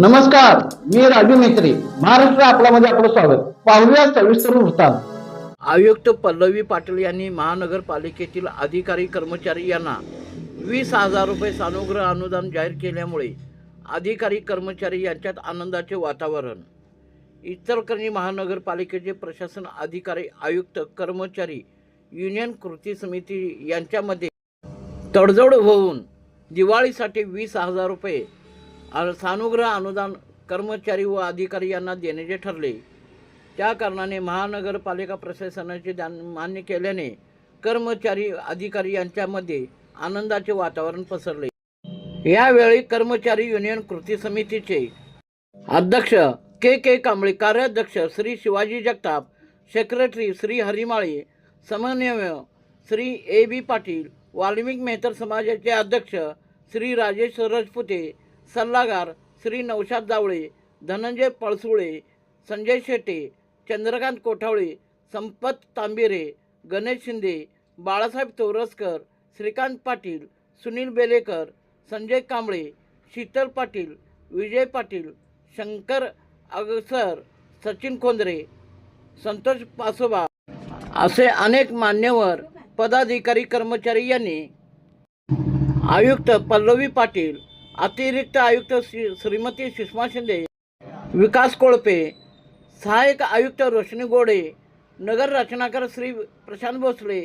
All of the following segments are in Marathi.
नमस्कार मी राजू मेत्री. महाराष्ट्र आपल्यामध्ये आपलं स्वागत. पाहूया सविस्तर वृत्तांत. आयुक्त पल्लवी पाटील यांनी महानगरपालिकेतील अधिकारी कर्मचारी यांना वीस हजार रुपये सानुग्रह अनुदान जाहीर केल्यामुळे अधिकारी कर्मचारी यांच्यात आनंदाचे वातावरण. इतरकरणी महानगरपालिकेचे प्रशासन अधिकारी आयुक्त कर्मचारी युनियन कृती समिती यांच्यामध्ये तडजोड होऊन दिवाळीसाठी वीस हजार रुपये सानुग्रह अनुदान कर्मचारी व अधिकारी यांना देण्याचे ठरले. त्या कारणाने महानगरपालिका प्रशासनाचे दान मान्य केल्याने कर्मचारी अधिकारी यांच्यामध्ये आनंदाचे वातावरण पसरले. यावेळी कर्मचारी युनियन कृती समितीचे अध्यक्ष के के कांबळे कार्याध्यक्ष श्री शिवाजी जगताप सेक्रेटरी श्री हरिमाळे समन्वय श्री ए बी पाटील वाल्मिक मेहतर समाजाचे अध्यक्ष श्री राजेश राजपुते सल्लागार श्री नौशाद जावळे धनंजय पळसुळे संजय शेटे चंद्रकांत कोठावळे संपत तांबिरे गणेश शिंदे बाळासाहेब तोरसकर श्रीकांत पाटील सुनील बेलेकर संजय कांबळे शीतल पाटील विजय पाटील शंकर अगसर सचिन खोंद्रे संतोष पासोबा असे अनेक मान्यवर पदाधिकारी कर्मचारी यांनी आयुक्त पल्लवी पाटील अतिरिक्त आयुक्त श्री श्रीमती सुषमा शिंदे विकास कोळपे सहाय्यक आयुक्त रोशनी गोडे नगर रचनाकार श्री प्रशांत भोसले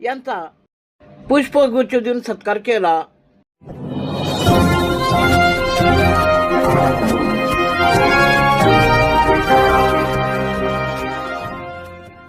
यांचा पुष्पगुच्छ देऊन सत्कार केला.